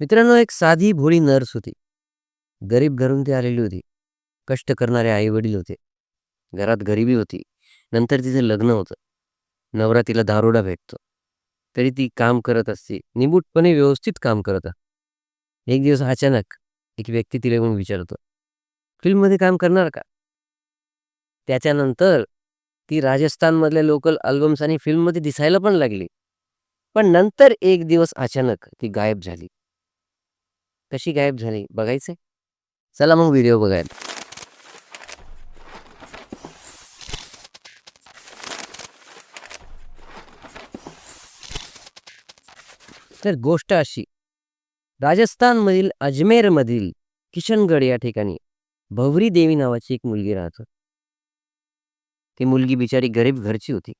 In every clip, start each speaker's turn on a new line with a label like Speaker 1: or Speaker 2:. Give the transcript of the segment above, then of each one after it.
Speaker 1: मित्रांनो एक साधी भोळी नर्स होती. गरीब घरून ती आलेली होती. कष्ट करणारे आई वडील होते. घरात गरिबी होती. नंतर तिचं लग्न होतं. नवरा तिला दारोडा भेटतो. तरी ती काम करत असते. निमूटपणे व्यवस्थित काम करत एक दिवस अचानक एक व्यक्ती तिला येऊन विचारतो फिल्ममध्ये काम करणार का? त्याच्यानंतर ती राजस्थानमधल्या लोकल अल्बम्स आणि फिल्ममध्ये दिसायला पण लागली. पण नंतर एक दिवस अचानक ती गायब झाली. कशी गायब झाली बघायचंय चला मग व्हिडिओ बघायला. तर गोष्ट अशी. राजस्थानमधील अजमेरमधील किशनगड या ठिकाणी भवरी देवी नावाची एक मुलगी राहत ती मुलगी बिचारी गरीब घरची होती.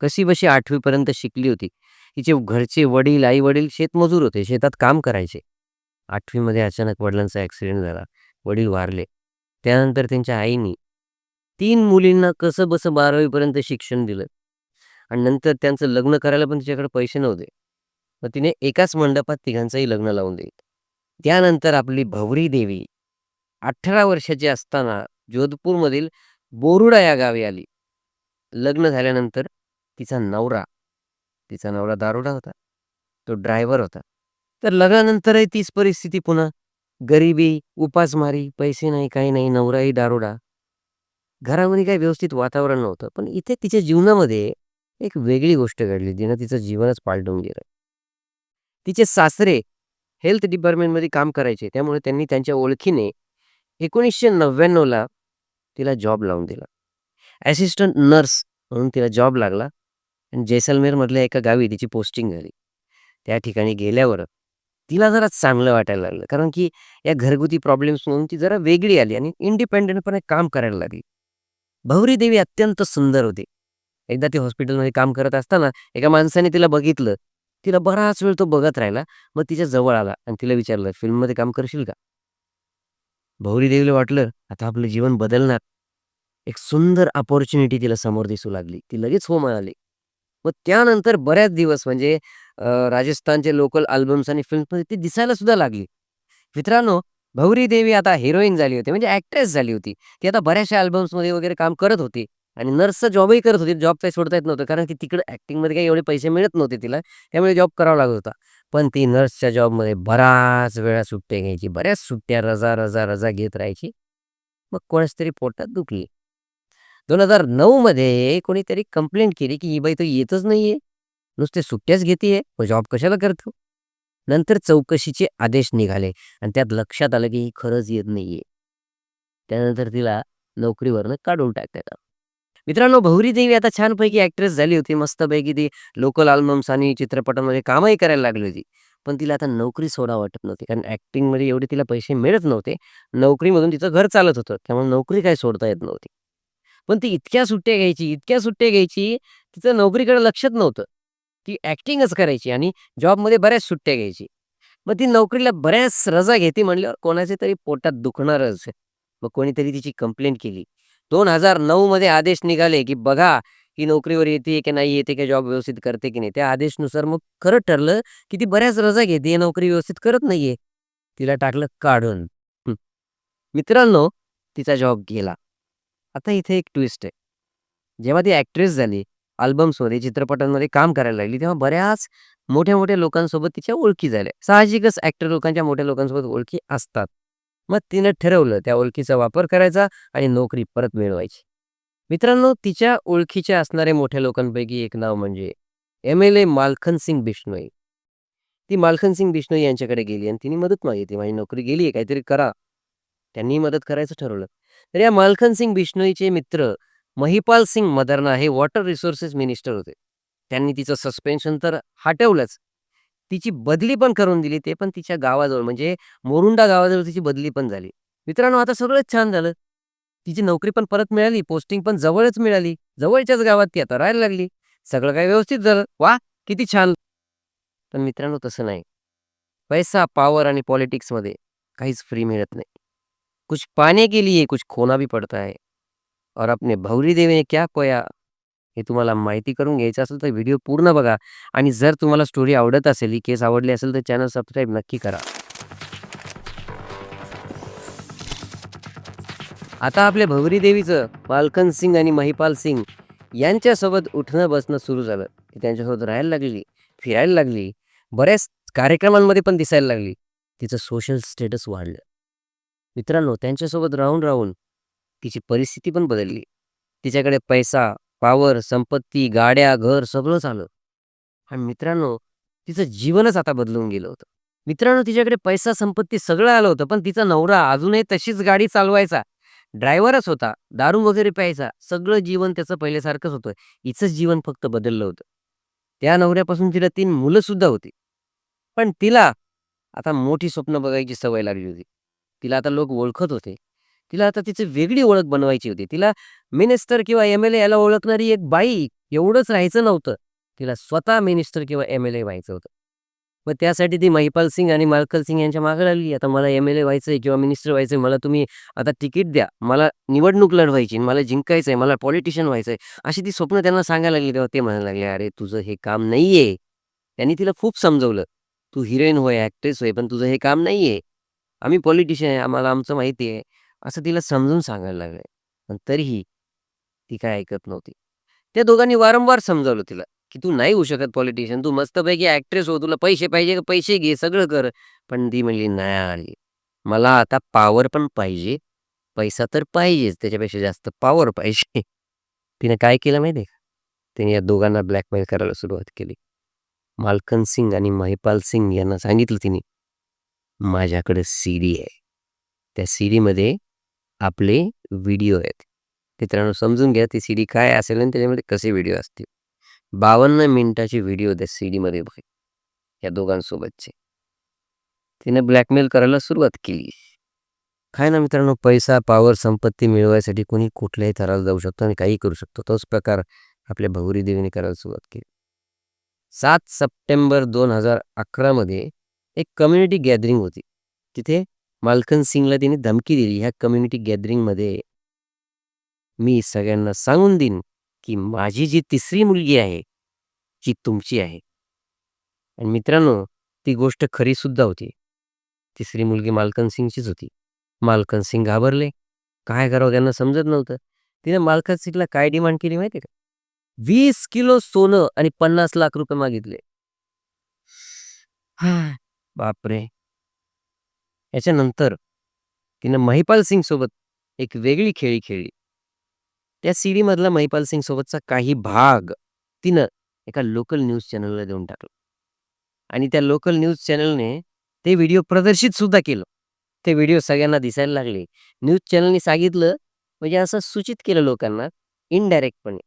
Speaker 1: कशी बशी आठवीपर्यंत शिकली होती. तिचे घरचे वडील आई वडील शेतमजूर होते शेतात काम करायचे. आठवीमध्ये अचानक वडिलांचा ॲक्सिडेंट झाला. वडील वारले. त्यानंतर त्यांच्या आईनी तीन मुलींना कसं बसं बारावीपर्यंत शिक्षण दिलं. आणि नंतर त्यांचं लग्न करायला पण तिच्याकडे पैसे नव्हते. मग तिने एकाच मंडपात तिघांचंही लग्न लावून दिलं. त्यानंतर आपली भवरी देवी अठरा वर्षाची असताना जोधपूरमधील बोरुडा या गावी आली. लग्न झाल्यानंतर तिचा नवरा तिचा नवरा दारुडा होता. तो ड्रायव्हर होता. तर लग्नानंतरही तीच परिस्थिती पुन्हा. गरिबी उपासमारी पैसे नाही काही नाही नवराही दारोडा. घरामध्ये काही व्यवस्थित वातावरण नव्हतं पण इथे तिच्या जीवनामध्ये एक वेगळी गोष्ट घडली जिनं तिचं जीवनच पालटून गेलं. तिचे सासरे हेल्थ डिपार्टमेंटमध्ये काम करायचे त्यामुळे त्यांनी त्यांच्या ओळखीने एकोणीसशे नव्याण्णवला तिला जॉब लावून दिला. ॲसिस्टंट नर्स म्हणून तिला जॉब लागला आणि जैसलमेरमधल्या एका गावी तिची पोस्टिंग झाली. त्या ठिकाणी गेल्यावर तिला जरा चांगलं वाटायला लागलं. कारण की या घरगुती प्रॉब्लेम्समधून ती जरा वेगळी आली आणि इंडिपेंडेंटपणे काम करायला लागली. भौरी देवी अत्यंत सुंदर होती. एकदा ती हॉस्पिटलमध्ये काम करत असताना एका माणसाने तिला बघितलं. तिला बराच वेळ तो बघत राहिला. मग तिच्या जवळ आला आणि तिला विचारलं फिल्ममध्ये काम करशील का? भौरी देवीला वाटलं आता आपलं जीवन बदलणार. एक सुंदर अपॉर्च्युनिटी तिला समोर दिसू लागली. ती लगेच हो म्हणाली. मग त्यानंतर बऱ्याच दिवस म्हणजे अ, राजस्थानचे लोकल अल्बम्स आणि फिल्म्समध्ये ती दिसायला सुद्धा लागली. मित्रांनो भौरी देवी आता हिरोईन झाली होती म्हणजे ॲक्ट्रेस झाली होती. ती आता बऱ्याचशा अल्बम्समध्ये वगैरे काम करत होती आणि नर्सचा जॉबही करत होती. जॉब काही सोडता येत नव्हतं कारण की तिकडं ॲक्टिंगमध्ये काही एवढे पैसे मिळत नव्हते तिला त्यामुळे जॉब करावा लागत होता. पण ती नर्सच्या जॉबमध्ये बराच वेळा सुट्ट्या घ्यायची बऱ्याच सुट्ट्या रजा रजा रजा घेत राहायची. मग कोणाच तरी पोटात दुखली. दोन हजार नऊमध्ये कोणीतरी कंप्लेंट केली की ही बाई तर येतच नाहीये. नुसते सुट्ट्याच घेते मग जॉब कशाला करतो? नंतर चौकशीचे आदेश निघाले आणि त्यात लक्षात आलं की ही खरंच येत नाहीये. त्यानंतर तिला नोकरीवरनं काढून टाकण्यात आलं. मित्रांनो भौरी देवी आता छानपैकी ॲक्ट्रेस झाली होती. मस्तपैकी ती लोकल अल्बम्स आणि चित्रपटांमध्ये कामही करायला लागली होती. पण तिला आता नोकरी सोडा वाटत नव्हती. कारण ॲक्टिंगमध्ये एवढे तिला पैसे मिळत नव्हते. नोकरीमधून तिचं घर चालत होतं. त्यामुळे नोकरी काही सोडता येत नव्हती. पण ती इतक्या सुट्ट्या घ्यायची इतक्या सुट्ट्या घ्यायची तिचं नोकरीकडे लक्षच नव्हतं. ती ॲक्टिंगच करायची आणि जॉबमध्ये बऱ्याच सुट्ट्या घ्यायची. मग ती नोकरीला बऱ्याच रजा घेते म्हणल्यावर कोणाचे तरी पोटात दुखणारच मग कोणीतरी तिची कंप्लेंट केली. दोन हजार नऊमध्ये आदेश निघाले की बघा ही नोकरीवर येते की नाही येते की जॉब व्यवस्थित करते की नाही. त्या आदेशनुसार मग खरं ठरलं की ती बऱ्याच रजा घेते नोकरी व्यवस्थित करत नाहीये. तिला टाकलं काढून. मित्रांनो तिचा जॉब गेला. आता इथे एक ट्विस्ट आहे. जेव्हा ती ॲक्ट्रेस झाली अल्बम्समध्ये चित्रपटांमध्ये काम करायला लागली तेव्हा बऱ्याच मोठ्या मोठ्या लोकांसोबत तिच्या ओळखी झाल्या. साहजिकच ॲक्टर लोकांच्या मोठ्या लोकांसोबत ओळखी असतात. मग तिनं ठरवलं त्या ओळखीचा वापर करायचा आणि नोकरी परत मिळवायची. मित्रांनो तिच्या ओळखीच्या असणाऱ्या मोठ्या लोकांपैकी एक नाव म्हणजे M L A Malkhan Singh ती मालखन सिंग यांच्याकडे गेली आणि तिने मदत मागितली. माझी नोकरी गेली आहे काहीतरी करा. त्यांनी मदत करायचं ठरवलं. तर या मालखन सिंग बिश्नोईचे मित्र महिपाल सिंग मदरना हे वॉटर रिसोर्सेस मिनिस्टर होते. त्यांनी तिचं सस्पेन्शन तर हटवलंच. तिची बदली पण करून दिली ते पण तिच्या गावाजवळ म्हणजे मोरुंडा गावाजवळ तिची बदली पण झाली. मित्रांनो आता सगळंच छान झालं. तिची नोकरी पण परत मिळाली पोस्टिंग पण जवळच मिळाली. जवळच्याच गावात ती आता राहायला लागली. सगळं काही व्यवस्थित झालं. वा किती छान! पण मित्रांनो तसं नाही. पैसा पॉवर आणि पॉलिटिक्समध्ये काहीच फ्री मिळत नाही. कुछ पाने के लिए कुछ खोना भी पडता आहे. और अपने देवी देवीने क्या खोया हे तुम्हाला माहिती करून घ्यायचं असेल तर व्हिडिओ पूर्ण बघा आणि जर तुम्हाला स्टोरी आवडत असेल ही केस आवडली असेल तर चॅनल सबस्क्राईब नक्की करा. आता आपल्या भवरी देवीचं मालकन सिंग आणि महिपाल सिंग यांच्यासोबत उठणं बसणं सुरू झालं. ती त्यांच्यासोबत राहायला लागली, फिरायला लागली, बऱ्याच कार्यक्रमांमध्ये पण दिसायला लागली. तिचं सोशल स्टेटस वाढलं. मित्रांनो त्यांच्यासोबत राहून राहून तिची परिस्थिती पण बदलली. तिच्याकडे पैसा पावर संपत्ती गाड्या घर सगळंच आलं आणि मित्रांनो तिचं जीवनच आता बदलून गेलं होतं. मित्रांनो तिच्याकडे पैसा संपत्ती सगळं आलं होतं पण तिचा नवरा अजूनही तशीच गाडी चालवायचा. ड्रायव्हरच होता दारू वगैरे प्यायचा सगळं जीवन त्याचं पहिल्यासारखंच होतं. हिचंच जीवन फक्त बदललं होतं. त्या नवऱ्यापासून तिला तीन मुलं सुद्धा होती. पण तिला आता मोठी स्वप्न बघायची सवय लागली होती. तिला आता लोक ओळखत होते. तिला आता तिची वेगळी ओळख बनवायची होती. तिला मिनिस्टर किंवा एम एल ए याला ओळखणारी एक बाई एवढंच राहायचं नव्हतं. तिला स्वतः मिनिस्टर किंवा एम एल ए व्हायचं होतं. मग त्यासाठी ती महिपाल सिंग आणि मालकल सिंग यांच्या मागे लागली. आता मला एम एल ए व्हायचं आहे किंवा मिनिस्टर व्हायचं आहे मला तुम्ही आता तिकीट द्या. मला निवडणूक लढवायची मला जिंकायचं आहे मला पॉलिटिशियन व्हायचं आहे अशी ती स्वप्न त्यांना सांगायला लागली. तेव्हा ते म्हणायला लागले अरे तुझं हे काम नाही आहे त्यांनी तिला खूप समजवलं. तू हिरोईन होय ॲक्ट्रेस होय पण तुझं हे काम नाही आहे आम्ही पॉलिटिशियन आहे आम्हाला आमचं माहिती आहे असं तिला समजून सांगायला लागले. पण तरीही ती काय ऐकत नव्हती. त्या दोघांनी वारंवार समजावलं तिला की तू नाही होऊ शकत पॉलिटिशियन तू मस्तपैकी ॲक्ट्रेस हो तुला पैसे पाहिजे का पैसे घे सगळं कर. पण ती म्हणली नाही आली. मला आता पॉवर पण पाहिजे पैसा तर पाहिजेच त्याच्यापेक्षा जास्त पॉवर पाहिजे. तिने काय केलं माहिती आहे का? तिने या दोघांना ब्लॅकमेल करायला सुरुवात केली. मालकन सिंग आणि महिपाल सिंग यांना सांगितलं तिने माझ्याकडे सी डी आहे. त्या सी डीमध्ये आपले व्हिडिओ आहेत. मित्रांनो समजून घ्या ती सी डी काय असेल आणि त्याच्यामध्ये कसे व्हिडिओ असतील. बावन्न मिनिटाचे व्हिडिओ त्या सी डीमध्ये बघ. या दोघांसोबतचे. तिने ब्लॅकमेल करायला सुरुवात केली. काय ना मित्रांनो पैसा पॉवर संपत्ती मिळवायसाठी कोणी कुठल्याही थराला जाऊ शकतो आणि काही करू शकतो. तोच प्रकार आपल्या भगुरी देवीने करायला सुरुवात केली. सात सप्टेंबर दोन हजार अकरामध्ये एक कम्युनिटी गॅदरिंग होती. तिथे मालखन सिंगला तिने धमकी दिली. ह्या कम्युनिटी गॅदरिंगमध्ये मी सगळ्यांना सांगून देईन की माझी जी तिसरी मुलगी आहे ती तुमची आहे. आणि मित्रांनो ती गोष्ट खरी सुद्धा होती. तिसरी मुलगी मालकन सिंगचीच होती. मालकन सिंग घाबरले. काय करावं त्यांना समजत नव्हतं. तिने मालकन सिंगला काय डिमांड केली माहिती का? वीस किलो सोनं आणि पन्नास लाख रुपये मागितले. बापरे. याच्यानंतर तिनं महिपाल सिंग सोबत एक वेगळी खेळी खेळली. त्या सीडी मधला महिपाल सिंग सोबतचा काही भाग तिनं एका लोकल न्यूज चॅनलला देऊन टाकला. आणि त्या लोकल न्यूज चॅनलने ते व्हिडिओ प्रदर्शित सुद्धा केलं. ते व्हिडिओ सगळ्यांना दिसायला लागले. न्यूज चॅनलने सांगितलं म्हणजे असं सूचित केलं लोकांना इनडायरेक्टपणे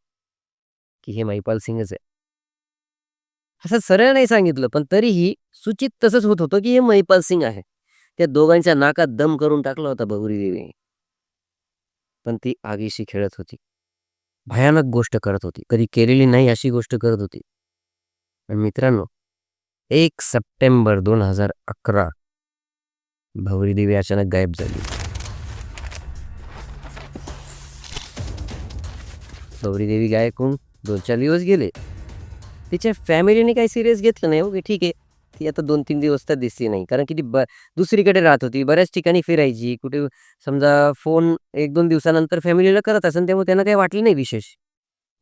Speaker 1: की हे महिपाल सिंगच आहे. असं सरळ नाही सांगितलं पण तरीही सूचित तसंच होत होतं की हे महिपाल सिंग आहे. त्या दोघांच्या नाकात दम करून टाकला होता भगुरी देवी पण ती आगीशी खेळत होती. भयानक गोष्ट करत होती. कधी केलेली नाही अशी गोष्ट करत होती. पण मित्रांनो एक सप्टेंबर दोन हजार अकरा भवरी देवी अचानक गायब झाली. भवरी देवी गायब होऊन दोन चार दिवस गेले. तिच्या फॅमिलीने काही सिरियस घेतलं नाही. ओके ठीक आहे. ती आता दोन तीन दिवस तर दिसली नाही. कारण की ती ब दुसरीकडे राहत होती. बऱ्याच ठिकाणी फिरायची. कुठे समजा फोन एक दोन दिवसानंतर फॅमिलीला करत असेल त्यामुळे त्यांना काही वाटलं नाही विशेष.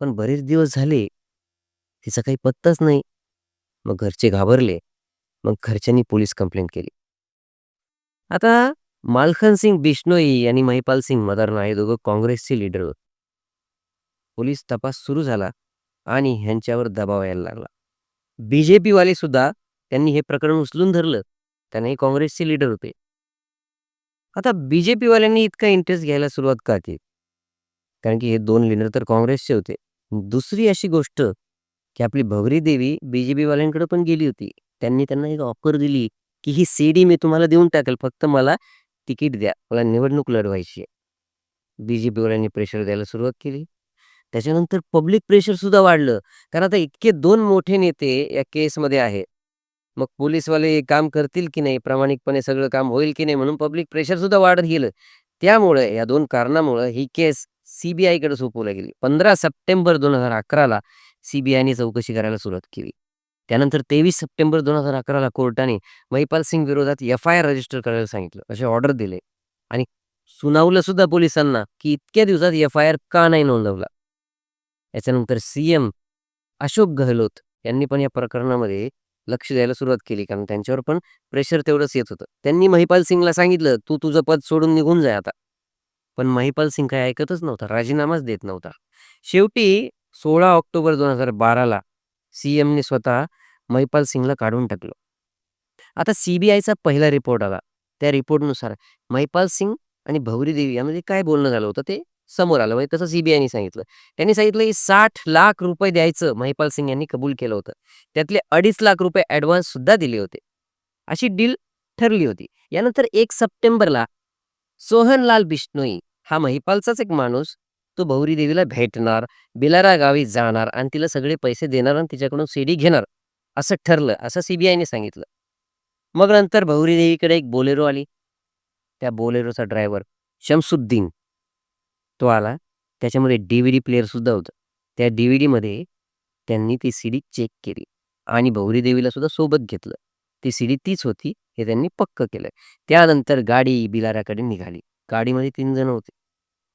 Speaker 1: पण बरेच दिवस झाले तिचा काही पत्ताच नाही. मग घरचे घाबरले. मग घरच्यांनी पोलीस कंप्लेंट केली. आता मालखन सिंग बिश्नोई आणि महिपाल सिंग मदारना हे दोघं काँग्रेसचे लीडर होते. पोलीस तपास सुरू झाला. आणि ह्यांच्यावर दबाव यायला लागला. बी जे पीवाले सुद्धा त्यांनी हे प्रकरण उचलून धरलं. त्यांनाही काँग्रेसचे लीडर होते. आता बी जे पीवाल्यांनी इतका इंटरेस्ट घ्यायला सुरुवात का केली? कारण की हे दोन लीडर तर काँग्रेसचे होते. दुसरी अशी गोष्ट की आपली भवरी देवी बी जे पीवाल्यांकडे पण गेली होती. त्यांनी त्यांना एक ऑफर दिली की ही सी डी मी तुम्हाला देऊन टाकेल. फक्त मला तिकीट द्या. मला निवडणूक लढवायची आहे. बी जे पीवाल्यांनी प्रेशर द्यायला सुरुवात केली. त्याच्यानंतर पब्लिक प्रेशर सुद्धा वाढलं. कारण आता इतके दोन मोठे नेते या केसमध्ये आहेत. मग पोलीसवाले काम करतील की नाही? प्रामाणिकपणे सगळं काम होईल की नाही? म्हणून पब्लिक प्रेशर सुद्धा वाढत गेलं. त्यामुळे या दोन कारणामुळे ही केस सीबीआयकडे सोपवल्या गेली. पंधरा सप्टेंबर दोन हजार अकराला सीबीआयने चौकशी करायला सुरुवात केली. त्यानंतर तेवीस सप्टेंबर दोन हजार अकराला कोर्टाने महिपाल सिंग विरोधात एफ आय आर रजिस्टर करायला सांगितलं. असे ऑर्डर दिले. आणि सुनावलं सुद्धा पोलिसांना की इतक्या दिवसात एफ आय आर का नाही नोंदवला? याच्यानंतर सी एम अशोक गहलोत यांनी पण या प्रकरणामध्ये लक्ष द्यायला सुरुवात केली. कारण त्यांच्यावर पण प्रेशर तेवढंच येत होतं. त्यांनी महिपाल सिंगला सांगितलं तू तुझं पद सोडून निघून जाय आता. पण महिपाल सिंग काय ऐकतच नव्हता राजीनामाच देत नव्हता. शेवटी सोळा ऑक्टोबर दोन हजार बाराला सी एमने स्वतः महिपाल सिंगला काढून टाकलं. आता सीबीआयचा पहिला रिपोर्ट आला. त्या रिपोर्टनुसार महिपाल सिंग आणि भौरी देवी यामध्ये काय बोलणं झालं होतं ते? समोर आलं. म्हणजे तसं सीबीआयने सांगितलं. त्यांनी सांगितलं की साठ लाख रुपये द्यायचं महिपाल सिंग यांनी कबूल केलं होतं. त्यातले अडीच लाख रुपये ॲडव्हान्स सुद्धा दिले होते. अशी डील ठरली होती. यानंतर एक सप्टेंबरला सोहनलाल बिष्णोई हा महिपालचाच एक माणूस तो भौरी देवीला भेटणार बिलारा गावी जाणार आणि तिला सगळे पैसे देणार आणि तिच्याकडून सीडी घेणार असं ठरलं असं सीबीआयने सांगितलं. मग नंतर भौरी देवीकडे एक बोलेरो आली. त्या बोलेरोचा ड्रायव्हर शमसुद्दीन तो आला. त्याच्यामध्ये डी व्ही डी प्लेअरसुद्धा होता. होतं. त्या डी व्ही डीमध्ये त्यांनी ती सी डी चेक केली. आणि भौरी देवीला सुद्धा सोबत घेतलं. ती सी डी तीच होती हे त्यांनी पक्क केलं. त्यानंतर गाडी बिलाराकडे निघाली. गाडीमध्ये तीन जण होते.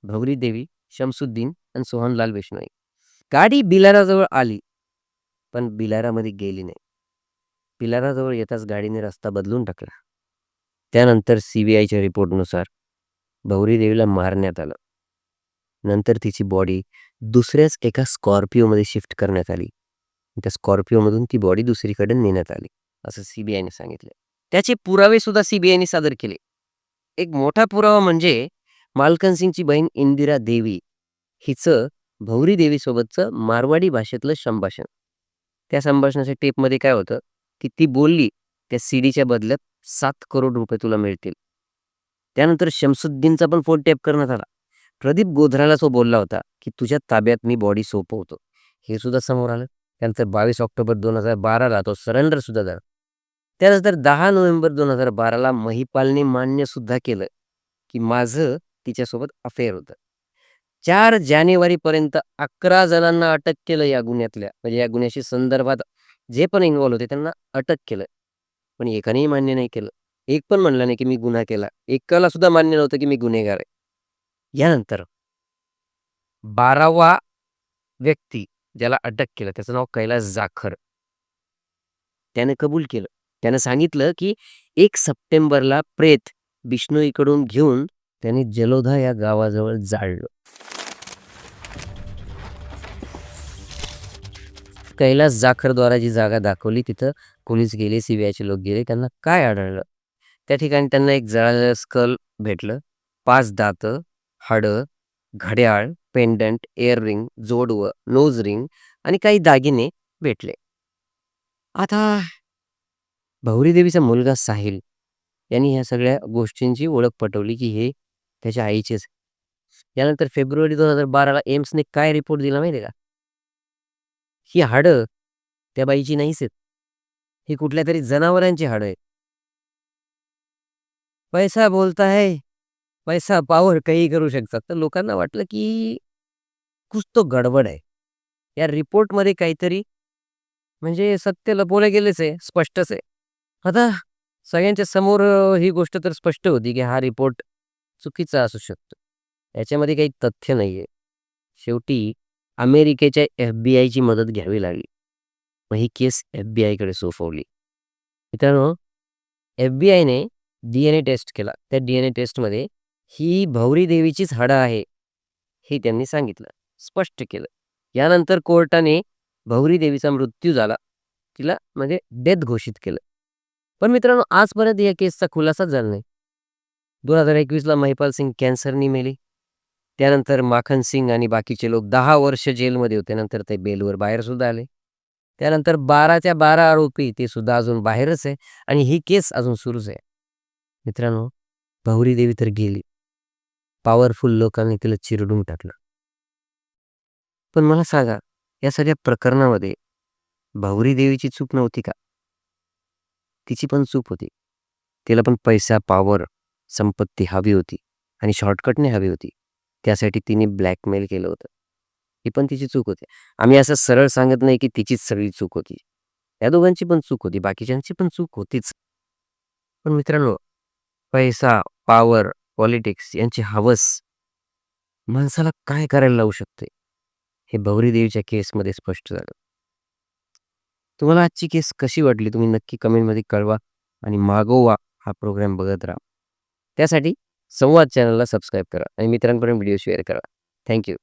Speaker 1: भौरी देवी शमसुद्दीन आणि सोहनलाल बिश्नोई गाडी बिलाराजवळ आली पण बिलारामध्ये गेली नाही. बिलाराजवळ येताच गाडीने रस्ता बदलून टाकला. त्यानंतर सी बी आयच्या रिपोर्टनुसार भौरी देवीला मारण्यात आलं. नंतर तिची बॉडी दुसऱ्याच एका स्कॉर्पिओमध्ये शिफ्ट करण्यात आली. त्या स्कॉर्पिओमधून ती बॉडी दुसरीकडे नेण्यात आली असं सीबीआयने सांगितलं त्याचे पुरावे सुद्धा सीबीआयने सादर केले. एक मोठा पुरावा म्हणजे मालकन सिंगची बहीण इंदिरा देवी हिचं भौरी देवीसोबतचं मारवाडी भाषेतलं संभाषण. त्या संभाषणाच्या टेपमध्ये काय होतं? की ती बोलली त्या सीडीच्या बदल्यात सात करोड रुपये तुला मिळतील. त्यानंतर शमसुद्दीनचा पण फोन टेप करण्यात आला. प्रदीप गोधराला तो बोलला होता की तुझ्या ताब्यात मी बॉडी सोपवतो. हे सुद्धा समोर आलं. त्यानंतर बावीस ऑक्टोबर दोन हजार बाराला तो सरेंडर सुद्धा झाला. त्यानंतर दहा नोव्हेंबर दोन हजार बाराला महिपालने मान्य सुद्धा केलं की माझं तिच्यासोबत अफेअर होतं. चार जानेवारीपर्यंत अकरा जणांना अटक केलं या गुन्ह्यातल्या म्हणजे या गुन्ह्याशी संदर्भात जे पण इन्वॉल्व्ह होते त्यांना अटक केलं. पण एकानेही मान्य नाही केलं. एक पण म्हणलं नाही की मी गुन्हा केला. एकाला सुद्धा मान्य नव्हतं की मी गुन्हेगार आहे. यानंतर बारावा व्यक्ती ज्याला अटक केलं त्याचं नाव कैलास जाखर. त्याने कबूल केलं. त्यानं सांगितलं की एक सप्टेंबरला प्रेत बिष्णोईकडून घेऊन त्यांनी जलोधा या गावाजवळ जाळलं. कैलास जाखरद्वारा जी जागा दाखवली तिथं पोलीस गेले सीबीआयचे लोक गेले त्यांना काय आढळलं? त्या ठिकाणी त्यांना एक जळालेलं स्कल भेटलं. पाच दातं हाडं घड्याळ पेंडंट एअर रिंग जोडवं नोज रिंग आणि काही दागिने भेटले. आता भवरी देवीचा मुलगा साहिल यांनी ह्या सगळ्या गोष्टींची ओळख पटवली की हे त्याच्या आईचेच. यानंतर फेब्रुवारी दोन हजार बाराला एम्सने काय रिपोर्ट दिला माहिती आहे का? ही हाडं त्या बाईची नाहीच आहेत. ही कुठल्या तरी जनावरांची हाडं आहेत. पैसा बोलता है पैसा पावर काही करू शकतात. तर लोकांना वाटलं की कुछ तो गडबड आहे. या रिपोर्टमध्ये काहीतरी म्हणजे सत्य लपवलं गेलेच आहे स्पष्टच आहे. आता सगळ्यांच्या समोर ही गोष्ट तर स्पष्ट होती की हा रिपोर्ट चुकीचा असू शकतो. याच्यामध्ये काही तथ्य नाही आहे शेवटी अमेरिकेच्या एफ बी आयची मदत घ्यावी लागली. मग ही केस एफ बी आयकडे सोपवली. मित्रांनो एफ बी आयने डी एन ए टेस्ट केला. त्या डी एन ए टेस्टमध्ये ही भौरी देवीचीच हाडं आहे हे त्यांनी सांगितलं स्पष्ट केलं. यानंतर कोर्टाने भौरी देवीचा मृत्यू झाला तिला म्हणजे डेथ घोषित केलं. पण मित्रांनो आजपर्यंत या केसचा खुलासाच झाला नाही. दोन हजार एकवीसला महिपाल सिंग कॅन्सरनी मेली. त्यानंतर माखन सिंग आणि बाकीचे लोक दहा वर्ष जेलमध्ये होते नंतर ते बेलवर बाहेर सुद्धा आले. त्यानंतर बाराच्या बारा आरोपी ते सुद्धा अजून बाहेरच आहे आणि ही केस अजून सुरूच आहे. मित्रांनो भौरी देवी तर गेली. पॉवरफुल लोकांनी तिला चिरडून टाकलं. पण मला सांगा या सगळ्या प्रकरणामध्ये भावरी देवीची चूक नव्हती का? तिची पण चूक होती. तिला पण पैसा पॉवर संपत्ती हवी होती आणि शॉर्टकटने हवी होती. त्यासाठी तिने ब्लॅकमेल केलं होतं. ही पण तिची चूक होती. आम्ही असं सरळ सांगत नाही की तिचीच सगळी चूक होती. या दोघांची पण चूक होती. बाकीच्यांची पण चूक होतीच. पण मित्रांनो पैसा पॉवर पॉलिटिक्स यांची हवस माणसाला काय करायला लावू शकते? हे भवरी देवीच्या केसमध्ये स्पष्ट झालं. तुम्हाला आजची केस कशी वाटली? तुम्ही नक्की कमेंटमध्ये कळवा आणि मागोवा हा प्रोग्राम बघत राहा. त्यासाठी संवाद चॅनलला सबस्क्राईब करा आणि मित्रांपर्यंत व्हिडिओ शेअर करा. Thank you.